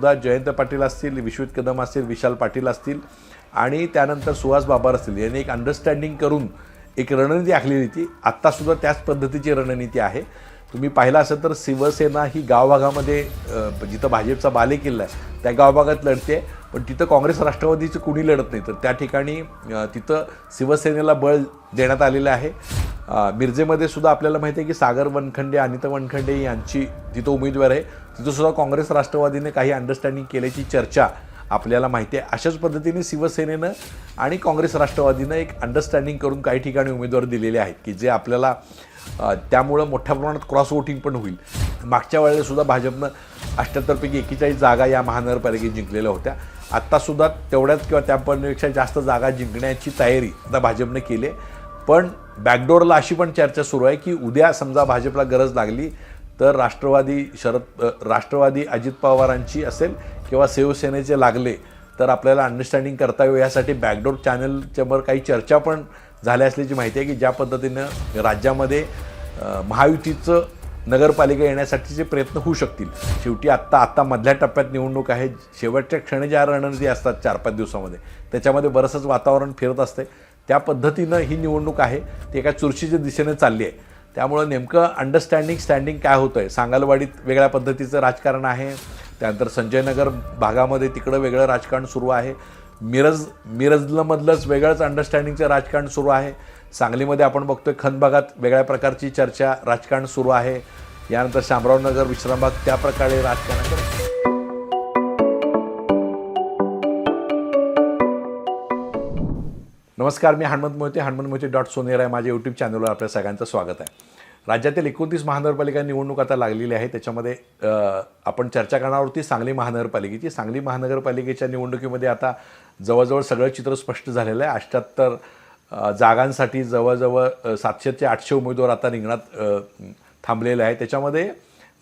सुद्धा जयंत पाटील असतील विश्वित कदम असतील विशाल पाटील असतील आणि त्यानंतर सुहास बाबर असतील. यांनी एक अंडरस्टँडिंग करून एक रणनीती आखलेली होती. आत्तासुद्धा त्याच पद्धतीची रणनीती आहे. तुम्ही पाहिलं असेल तर शिवसेना ही गावभागामध्ये जिथं भाजपचा बालेकिल्ला आहे त्या गावभागात लढते. पण तिथं काँग्रेस राष्ट्रवादीचं कुणी लढत नाही. तर त्या ठिकाणी तिथं शिवसेनेला बळ देण्यात आलेलं आहे. मिरजेमध्ये सुद्धा आपल्याला माहिती आहे की सागर वनखंडे अनिता वनखंडे यांची तिथं उमेदवार आहे. तिथंसुद्धा काँग्रेस राष्ट्रवादीने काही अंडरस्टँडिंग केल्याची चर्चा आपल्याला माहिती आहे. अशाच पद्धतीने शिवसेनेनं आणि काँग्रेस राष्ट्रवादीनं एक अंडरस्टँडिंग करून काही ठिकाणी उमेदवार दिलेले आहेत की जे आपल्याला त्यामुळं मोठ्या प्रमाणात क्रॉस वोटिंग पण होईल. मागच्या वेळेलासुद्धा भाजपनं अठ्ठ्याहत्तरपैकी एकेचाळीस जागा या महानगरपालिकेत जिंकलेल्या होत्या. आत्तासुद्धा तेवढ्याच किंवा त्यापेक्षा जास्त जागा जिंकण्याची तयारी आता भाजपनं केली आहे. पण बॅकडोरला अशी पण चर्चा सुरू आहे की उद्या समजा भाजपला गरज लागली तर राष्ट्रवादी शरद राष्ट्रवादी अजित पवारांची असेल किंवा शिवसेनेचे लागले तर आपल्याला अंडरस्टँडिंग करता येऊ यासाठी बॅकडोर चॅनलच्यावर काही चर्चा पण झाल्या असल्याची माहिती आहे की ज्या पद्धतीनं राज्यामध्ये महायुतीचं नगरपालिका येण्यासाठीचे प्रयत्न होऊ शकतील. शेवटी आत्ता आत्ता मधल्या टप्प्यात निवडणूक आहे. शेवटच्या क्षणी ज्या रणनीती असतात चार पाच दिवसामध्ये त्याच्यामध्ये बरंचंच वातावरण फिरत असते त्या पद्धतीनं ही निवडणूक आहे. ती एका चुरशीच्या दिशेने चालली आहे. त्यामुळं नेमकं अंडरस्टँडिंग स्टँडिंग काय होतं आहे सांगलवाडीत वेगळ्या पद्धतीचं राजकारण आहे. त्यानंतर संजयनगर भागामध्ये तिकडं वेगळं राजकारण सुरू आहे. मिरज मिरजमधलंच वेगळंच अंडरस्टँडिंगचं राजकारण सुरू आहे. सांगलीमध्ये आपण बघतोय खन भागात वेगळ्या प्रकारची चर्चा राजकारण सुरू आहे. यानंतर शामरावनगर विश्रामबाग त्या प्रकारे राजकारण नमस्कार मी हनुमंत मोहिते हनुमंत मोहिते डॉट सोनेर आहे माझ्या यूट्यूब चॅनलवर आपल्या सगळ्यांचं स्वागत आहे. राज्यातील एकोणतीस महानगरपालिका निवडणूक आता लागलेली आहे. त्याच्यामध्ये आपण चर्चा करणार होती सांगली महानगरपालिकेची. सांगली महानगरपालिकेच्या निवडणुकीमध्ये आता जवळजवळ सगळं चित्र स्पष्ट झालेलं आहे. अठ्ठ्याहत्तर जागांसाठी जवळजवळ सातशे ते आठशे उमेदवार आता रिंगणात थांबलेले आहे त्याच्यामध्ये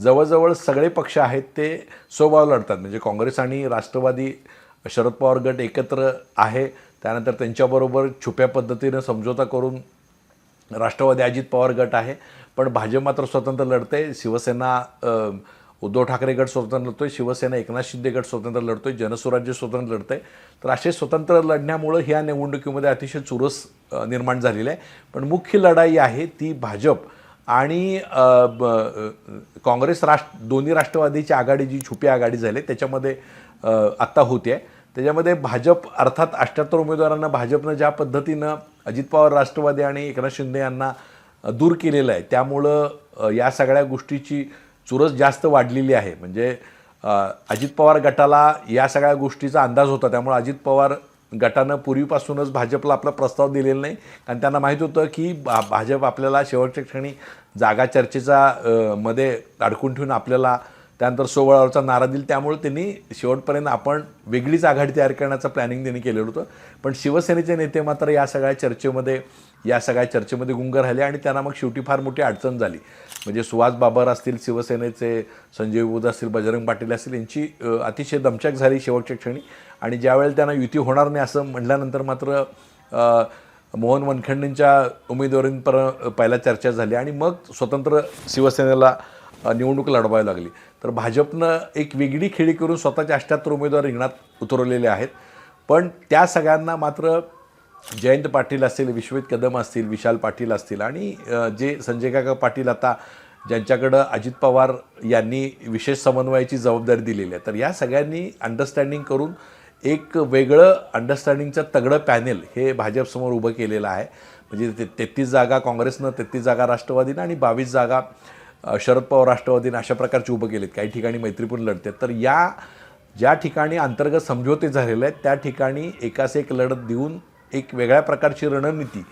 जवळजवळ सगळे पक्ष आहेत ते स्वभाव लढतात. म्हणजे काँग्रेस आणि राष्ट्रवादी शरद पवार गट एकत्र आहे. त्यानंतर त्यांच्याबरोबर छुप्या पद्धतीनं समझोता करून राष्ट्रवादी अजित पवार गट आहे. पण भाजप मात्र स्वतंत्र लढते शिवसेना उद्धव ठाकरे गट स्वतंत्र लढतोय. शिवसेना एकनाथ शिंदे गट स्वतंत्र लढतोय. जनस्वराज्य स्वतंत्र लढतंय. तर असे स्वतंत्र लढण्यामुळं ह्या निवडणुकीमध्ये अतिशय चुरस निर्माण झालेली आहे. पण मुख्य लढाई आहे ती भाजप आणि ब- काँग्रेस राष्ट्र दोन्ही राष्ट्रवादीची आघाडी जी छुपी आघाडी झाली त्याच्यामध्ये आत्ता होते आहे त्याच्यामध्ये भाजप अर्थात अठ्ठ्याहत्तर उमेदवारांना भाजपनं ज्या पद्धतीनं अजित पवार राष्ट्रवादी आणि एकनाथ शिंदे यांना दूर केलेलं आहे त्यामुळं या सगळ्या गोष्टीची चुरस जास्त वाढलेली आहे. म्हणजे अजित पवार गटाला या सगळ्या गोष्टीचा अंदाज होता त्यामुळे अजित पवार गटानं पूर्वीपासूनच भाजपला आपला प्रस्ताव दिलेला नाही. कारण त्यांना माहीत होतं की भा भाजप आपल्याला शेवटच्या क्षणी जागा चर्चेचा मध्ये अडकून ठेवून आपल्याला त्यानंतर सोवळावरचा नारा दिला. त्यामुळे त्यांनी शेवटपर्यंत आपण वेगळीच आघाडी तयार करण्याचं प्लॅनिंग त्यांनी केलेलं होतं. पण शिवसेनेचे नेते मात्र या सगळ्या चर्चेमध्ये या सगळ्या चर्चेमध्ये गुंग राहिले आणि त्यांना मग शेवटी फार मोठी अडचण झाली. म्हणजे सुहास बाबर असतील शिवसेनेचे संजय विभूत असतील बजरंग पाटील असतील यांची अतिशय दमछाक झाली शेवटच्या क्षणी. आणि ज्यावेळेला त्यांना युती होणार नाही असं म्हटल्यानंतर मात्र मोहन वनखंडेंच्या उमेदवारींपर पहिला चर्चा झाली. आणि मग स्वतंत्र शिवसेनेला निवडणूक लढवावी लागली. तर भाजपनं एक वेगळी खेळी करून स्वतःचे अठ्ठ्याहत्तर उमेदवार रिंगणात उतरवलेले आहेत. पण त्या सगळ्यांना मात्र जयंत पाटील असतील विश्वजित कदम असतील विशाल पाटील असतील आणि जे संजय काका पाटील आता ज्यांच्याकडं अजित पवार यांनी विशेष समन्वयाची जबाबदारी दिलेली आहे. तर या सगळ्यांनी अंडरस्टँडिंग करून एक वेगळं अंडरस्टँडिंगचं तगडं पॅनेल हे भाजपसमोर उभं केलेलं आहे. म्हणजे ते तेहतीस जागा काँग्रेसनं तेहतीस जागा राष्ट्रवादीनं आणि बावीस जागा शरद पवार राष्ट्रवादीने अशा प्रकारचे उभं केलेत. काही ठिकाणी मैत्रीपूर्ण लढते तर या ज्या ठिकाणी अंतर्गत समझोते झालेले आहेत त्या ठिकाणी एकास एक लढत देऊन एक वेगळ्या प्रकारची रणनीती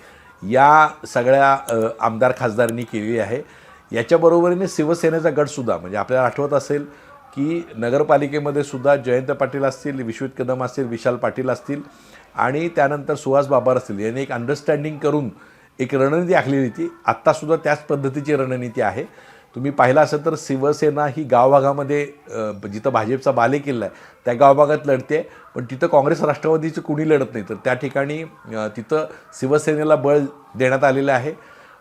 या सगळ्या आमदार खासदारांनी केलेली आहे. याच्याबरोबरीने शिवसेनेचा गटसुद्धा म्हणजे आपल्याला आठवत असेल की नगरपालिकेमध्ये सुद्धा जयंत पाटील असतील विश्वित कदम असतील विशाल पाटील असतील आणि त्यानंतर सुहास बाबर असतील. यांनी एक अंडरस्टँडिंग करून एक रणनीती आखलेली होती. आत्तासुद्धा त्याच पद्धतीची रणनीती आहे. तुम्ही पाहिलं असेल तर शिवसेना ही गावभागामध्ये जिथं भाजपचा बालेकिल्ला आहे त्या गावभागात लढते. पण तिथं काँग्रेस राष्ट्रवादीचं कुणी लढत नाही. तर त्या ठिकाणी तिथं शिवसेनेला बळ देण्यात आलेलं आहे.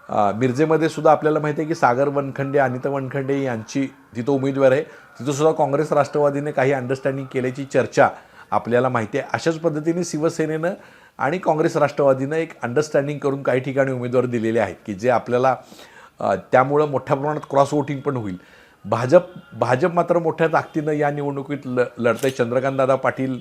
मिरजेमध्ये सुद्धा आपल्याला माहिती आहे की सागर वनखंडे अनिता वनखंडे यांची तिथं उमेदवार आहे. तिथंसुद्धा काँग्रेस राष्ट्रवादीने काही अंडरस्टँडिंग केल्याची चर्चा आपल्याला माहिती आहे. अशाच पद्धतीने शिवसेनेनं आणि काँग्रेस राष्ट्रवादीनं एक अंडरस्टँडिंग करून काही ठिकाणी उमेदवार दिलेले आहेत की जे आपल्याला त्यामुळं मोठ्या प्रमाणात क्रॉस वोटिंग पण होईल. भाजप भाजप मात्र मोठ्या ताकदीनं या निवडणुकीत ल लढते चंद्रकांतदादा पाटील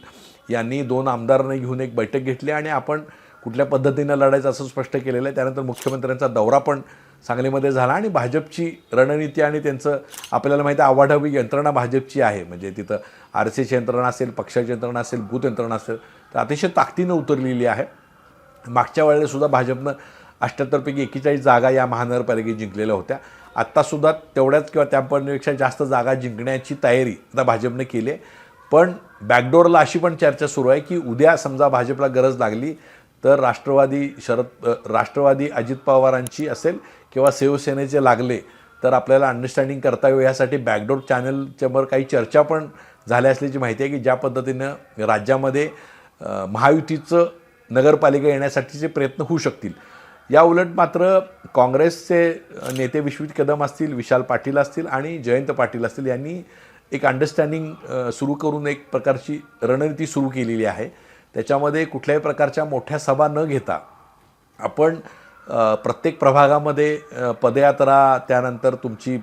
यांनी दोन आमदारांना घेऊन एक बैठक घेतली आणि आपण कुठल्या पद्धतीनं लढायचं असं स्पष्ट केलेलं आहे. त्यानंतर मुख्यमंत्र्यांचा दौरा पण सांगलीमध्ये झाला आणि भाजपची रणनीती आणि त्यांचं आपल्याला माहिती आहे आवाढावी यंत्रणा भाजपची आहे. म्हणजे तिथं आर सी यंत्रणा असेल पक्षाची यंत्रणा असेल बूथ यंत्रणा असेल तर अतिशय ताकदीनं उतरलेली आहे. मागच्या वेळेला सुद्धा भाजपनं अठ्ठ्याहत्तरपैकी एकेचाळीस जागा या महानगरपालिकेत जिंकलेल्या होत्या. आत्तासुद्धा तेवढ्याच किंवा त्यापेक्षा जास्त जागा जिंकण्याची तयारी आता भाजपने केली आहे. पण बॅकडोरला अशी पण चर्चा सुरू आहे की उद्या समजा भाजपला गरज लागली तर राष्ट्रवादी शरद राष्ट्रवादी अजित पवारांची असेल किंवा शिवसेनेचे लागले तर आपल्याला अंडरस्टँडिंग करता येऊ यासाठी बॅकडोर चॅनलच्यावर काही चर्चा पण झाल्या असल्याची माहिती आहे की ज्या पद्धतीनं राज्यामध्ये महायुतीचं नगरपालिका येण्यासाठीचे प्रयत्न होऊ शकतील. या उलट मात्र काँग्रेसचे नेते विश्वजित कदम असतील विशाल पाटील असतील आणि जयंत पाटील असतील यांनी एक अंडरस्टँडिंग सुरू करून एक प्रकारची रणनीती सुरू केलेली आहे. त्याच्यामध्ये कुठल्याही प्रकारच्या मोठ्या सभा न घेता आपण प्रत्येक प्रभागामध्ये पदयात्रा त्यानंतर तुमची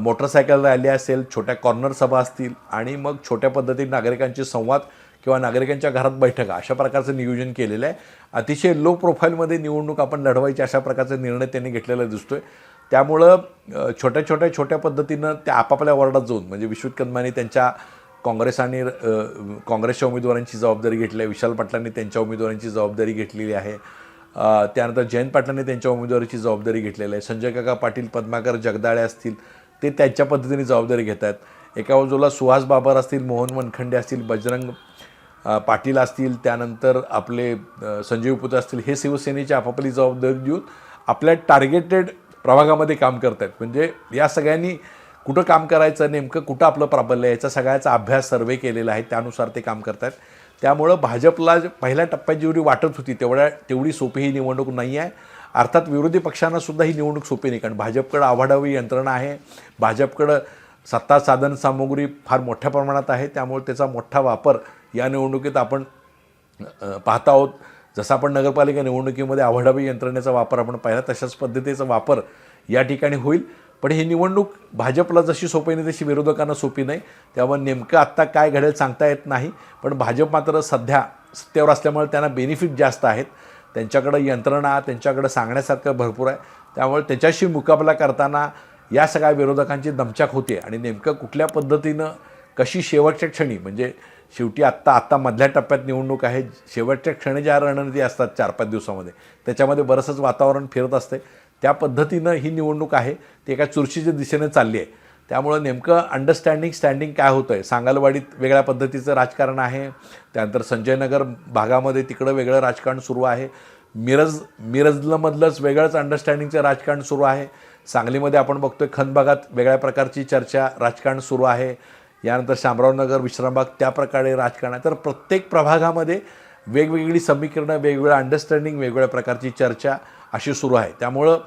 मोटरसायकल रॅली असेल छोट्या कॉर्नर सभा असतील आणि मग छोट्या पद्धतीने नागरिकांचे संवाद किंवा नागरिकांच्या घरात बैठका अशा प्रकारचं नियोजन केलेलं आहे. अतिशय लो प्रोफाईलमध्ये निवडणूक आपण लढवायची अशा प्रकारचा निर्णय त्यांनी घेतलेला दिसतोय. त्यामुळं छोट्या छोट्या छोट्या पद्धतीनं त्या आपापल्या वॉर्डात जाऊन म्हणजे विश्वजित त्यांच्या काँग्रेस आणि काँग्रेसच्या उमेदवारांची जबाबदारी घेतली आहे. विशाल पाटलांनी त्यांच्या उमेदवारांची जबाबदारी घेतलेली आहे. त्यानंतर जयंत पाटलांनी त्यांच्या उमेदवारीची जबाबदारी घेतलेली आहे. संजय काका पाटील पद्माकर जगदाळे असतील ते त्यांच्या पद्धतीने जबाबदारी घेत आहेत एका बाजूला सुहास बाबर असतील मोहन मनखंडे असतील बजरंग पाटील असतील त्यानंतर आपले अ, संजय असतील हे शिवसेनेची आपापली जबाबदारी देऊन आपल्या टार्गेटेड प्रभागामध्ये काम करत आहेत म्हणजे या सगळ्यांनी कुठं काम करायचं नेमकं कुठं आपलं प्राबल्य आहे याचा सगळ्याचा अभ्यास सर्वे केलेला आहे त्यानुसार ते काम करत आहेत त्यामुळं भाजपला पहिल्या टप्प्यात जेवढी वाटत होती तेवढ्या तेवढी सोपी ही निवडणूक नाही आहे. अर्थात विरोधी पक्षांना सुद्धा ही निवडणूक सोपी नाही कारण भाजपकडं आव्हाडावी यंत्रणा आहे. भाजपकडं सत्ता साधन सामुग्री फार मोठ्या प्रमाणात आहे त्यामुळे त्याचा मोठा वापर या निवडणुकीत आपण पाहत आहोत. जसं आपण नगरपालिका निवडणुकीमध्ये आव्हाडावी यंत्रणेचा वापर आपण पाहिला तशाच पद्धतीचा वापर या ठिकाणी होईल. पण ही निवडणूक भाजपला जशी सोपी नाही तशी विरोधकांना सोपी नाही. त्यामुळे नेमकं आत्ता काय घडेल सांगता येत नाही. पण भाजप मात्र सध्या सत्तेवर असल्यामुळे त्यांना बेनिफिट जास्त आहेत. त्यांच्याकडं यंत्रणा त्यांच्याकडं सांगण्यासारखं भरपूर आहे. त्यामुळे त्याच्याशी मुकाबला करताना या सगळ्या विरोधकांची दमछाक होते आणि नेमकं कुठल्या पद्धतीनं कशी शेवटच्या क्षणी म्हणजे शेवटी आत्ता आत्ता मधल्या टप्प्यात निवडणूक आहे शेवटच्या क्षणी ज्या रणनीती असतात चार पाच दिवसामध्ये त्याच्यामध्ये बरंचंच वातावरण फिरत असते. त्या पद्धतीनं ही निवडणूक आहे ती एका चुरशीच्या दिशेने चालली आहे. त्यामुळं नेमकं अंडरस्टँडिंग स्टँडिंग काय होतं आहे सांगलवाडीत वेगळ्या पद्धतीचं राजकारण आहे त्यानंतर संजयनगर भागामध्ये तिकडं वेगळं राजकारण सुरू आहे मिरज मिरजमधलंच वेगळंच अंडरस्टँडिंगचं राजकारण सुरू आहे सांगलीमध्ये आपण बघतोय खन भागात वेगळ्या प्रकारची चर्चा राजकारण सुरू आहे. यानंतर शामरावनगर विश्रामबाग त्या प्रकारे राजकारण आहे. तर प्रत्येक प्रभागामध्ये वेगवेगळी समीकरणं वेगवेगळं अंडरस्टँडिंग वेगवेगळ्या प्रकारची चर्चा अशी सुरू आहे. त्यामुळं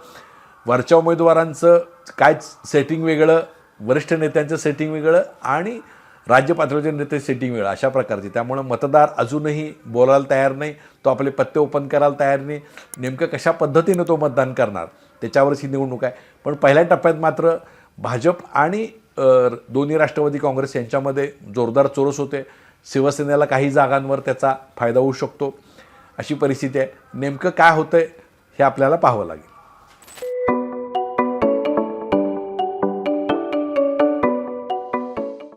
वरच्या उमेदवारांचं काय सेटिंग वेगळं वरिष्ठ नेत्यांचं सेटिंग वेगळं आणि राज्य पातळीचे नेते सेटिंग वेगळं अशा प्रकारची. त्यामुळं मतदार अजूनही बोलायला तयार नाही तो आपले पत्ते ओपन करायला तयार नाही. नेमकं कशा पद्धतीनं तो मतदान करणार? त्याच्यावरच ही निवडणूक आहे. पण पहिल्या टप्प्यात मात्र भाजप आणि दोन्ही राष्ट्रवादी काँग्रेस यांच्यामध्ये जोरदार चोरस होते. शिवसेनेला काही जागांवर त्याचा फायदा होऊ शकतो. अशी परिस्थिती आहे. नेमकं काय होतंय हे आपल्याला पाहावं लागेल.